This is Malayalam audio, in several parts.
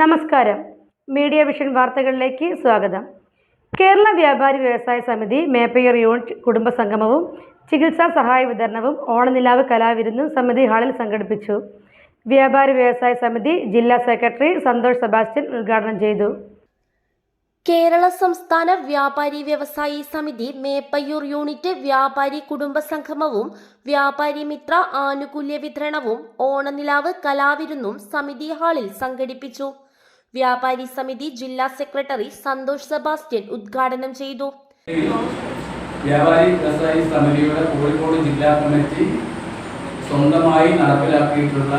നമസ്കാരം. മീഡിയ വിഷൻ വാർത്തകളിലേക്ക് സ്വാഗതം. കേരള വ്യാപാരി വ്യവസായ സമിതി മേപ്പയ്യർ യൂണിറ്റ് കുടുംബസംഗമവും ചികിത്സാ സഹായ വിതരണവും ഓണനിലാവ് കലാവിരുന്നും സമിതി ഹാളിൽ സംഘടിപ്പിച്ചു. വ്യാപാരി വ്യവസായ സമിതി ജില്ലാ സെക്രട്ടറി സന്തോഷ് സെബാസ്റ്റ്യൻ ഉദ്ഘാടനം ചെയ്തു. കേരള സംസ്ഥാന വ്യാപാരി വ്യവസായി സമിതി മേപ്പയ്യൂർ യൂണിറ്റ് വ്യാപാരി കുടുംബ സംഗമവും വ്യാപാരി മിത്ര ആനുകൂല്യ വിതരണവും ഓണനിലാവ് കലാവിരുന്നും സമിതി ഹാളിൽ സംഘടിപ്പിച്ചു. വ്യാപാരി സമിതി ജില്ലാ സെക്രട്ടറി സന്തോഷ് സെബാസ്റ്റ്യൻ ഉദ്ഘാടനം ചെയ്തു. വ്യാപാരി വ്യവസായി സമിതിയുടെ കോഴിക്കോട് ജില്ലാ കമ്മിറ്റി സ്വന്തമായി നടപ്പിലാക്കിയിട്ടുള്ള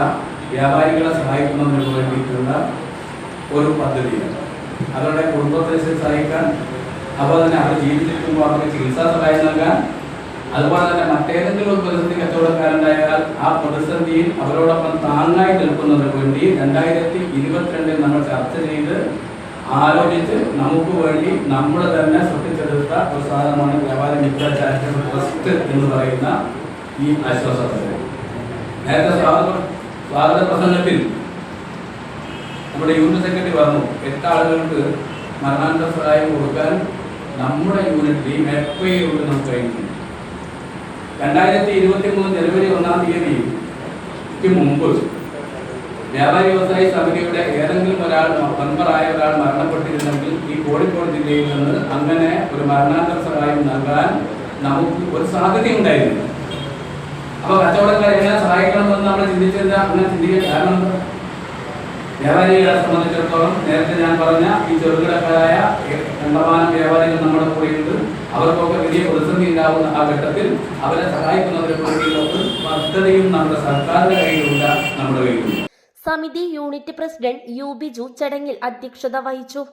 വ്യാപാരികളെ സഹായിക്കുന്നതിന് വേണ്ടിയിട്ടുള്ള ഒരു പദ്ധതിയാണ്. അവരുടെ കുടുംബത്തെ സഹായിക്കാൻ അതുപോലെ തന്നെ അവർ ജീവിച്ചിരിക്കുമ്പോൾ അവർക്ക് ചികിത്സാ സഹായം നൽകാൻ അതുപോലെ തന്നെ മറ്റേതെങ്കിലും ഒരു പ്രതിസന്ധി കച്ചവടക്കാരുണ്ടായാൽ ആ പ്രതിസന്ധിയിൽ അവരോടൊപ്പം താങ്ങായി നിൽക്കുന്നതിന് വേണ്ടി രണ്ടായിരത്തി ഇരുപത്തിരണ്ടിൽ നമ്മൾ ചർച്ച ചെയ്ത് ആലോചിച്ച് നമുക്ക് വേണ്ടി നമ്മൾ തന്നെ സൃഷ്ടിച്ചെടുത്ത ഒരു സാധനമാണ് വ്യാപാരി മിത്ര ചാരിറ്റബിൾ ട്രസ്റ്റ് എന്ന് പറയുന്ന ഈ ആശ്വാസ നേരത്തെ സ്വാഗത സ്വാഗത പ്രസംഗത്തിൽ നമ്മുടെ യൂണിറ്റ് സെക്രട്ടറി പറഞ്ഞു എട്ട് ആളുകൾക്ക് മരണാനന്തര സഹായം കൊടുക്കാൻ നമ്മുടെ യൂണിറ്റിൽ ഈ മെപ്പൈ കൊണ്ട് നമുക്ക് കഴിഞ്ഞിട്ടുണ്ട്. രണ്ടായിരത്തി ഇരുപത്തി മൂന്ന് ജനുവരി ഒന്നാം തീയതിക്ക് മുമ്പ് വ്യാപാരി വ്യവസായി സമിതിയുടെ ഏതെങ്കിലും ഒരാൾ മെമ്പറായ ഒരാൾ മരണപ്പെട്ടിരുന്നെങ്കിൽ ഈ കോഴിക്കോട് ജില്ലയിൽ നിന്ന് അങ്ങനെ ഒരു മരണാനന്തര സഹായം നൽകാൻ നമുക്ക് ഒരു സാധ്യത ഉണ്ടായിരുന്നു അപ്പൊ കച്ചവടക്കാരെ എങ്ങനെ സഹായിക്കണമെന്ന് നമ്മൾ ചിന്തിച്ചില്ല അങ്ങനെ ചിന്തിക്കാൻ കാരണം? വ്യാപാരികളെ സംബന്ധിച്ചിടത്തോളം നേരത്തെ ഞാൻ പറഞ്ഞ ഈ ചെറുകിടക്കാരായ കണ്ടമാനം വ്യാപാരികൾ നമ്മുടെ കൂടെയുണ്ട്. അവർക്കൊക്കെ വലിയ പ്രതിസന്ധി ഉണ്ടാകുന്ന ആ ഘട്ടത്തിൽ അവരെ സഹായിക്കുന്നതിന് വേണ്ടിയുള്ള പദ്ധതിയും നമ്മുടെ സർക്കാരിന്റെ കയ്യിലുണ്ട് നമ്മുടെ കയ്യിലുണ്ട്. സമിതി യൂണിറ്റ് പ്രസിഡന്റ് യു ബിജു ചടങ്ങിൽ അധ്യക്ഷത വഹിച്ചു.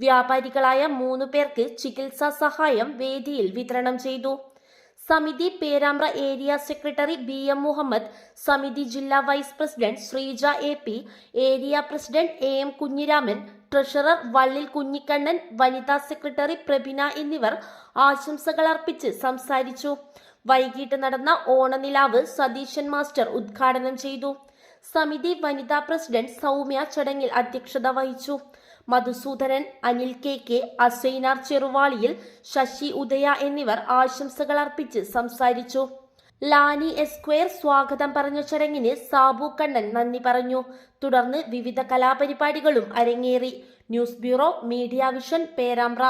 വ്യാപാരികളായ മൂന്നു പേർക്ക് ചികിത്സാ സഹായം വേദിയിൽ വിതരണം ചെയ്തു. സമിതി Perambra area secretary B M Muhammad സമിതി ജില്ലാ vice president Sreeja A P area president A M Kunhiraman treasurer Vallil Kunhikannan വനിതാ സെക്രട്ടറി പ്രബിന എന്നിവർ ആശംസകൾ അർപ്പിച്ച് സംസാരിച്ചു. വൈകിട്ട് നടന്ന ഓണനിലാവ് സതീശൻ മാസ്റ്റർ ഉദ്ഘാടനം ചെയ്തു. സമിതി വനിതാ പ്രസിഡന്റ് സൗമ്യ ചടങ്ങിൽ അധ്യക്ഷത വഹിച്ചു. മധുസൂദനൻ അനിൽ കെ കെ അസൈനാർ ചെറുവാളിയിൽ ശശി ഉദയ എന്നിവർ ആശംസകൾ അർപ്പിച്ച് സംസാരിച്ചു. ലാനി എസ്ക്വയർ സ്വാഗതം പറഞ്ഞ ചടങ്ങിന് സാബു കണ്ണൻ നന്ദി പറഞ്ഞു. തുടർന്ന് വിവിധ കലാപരിപാടികളും അരങ്ങേറി. News bureau Media Vision Perambra.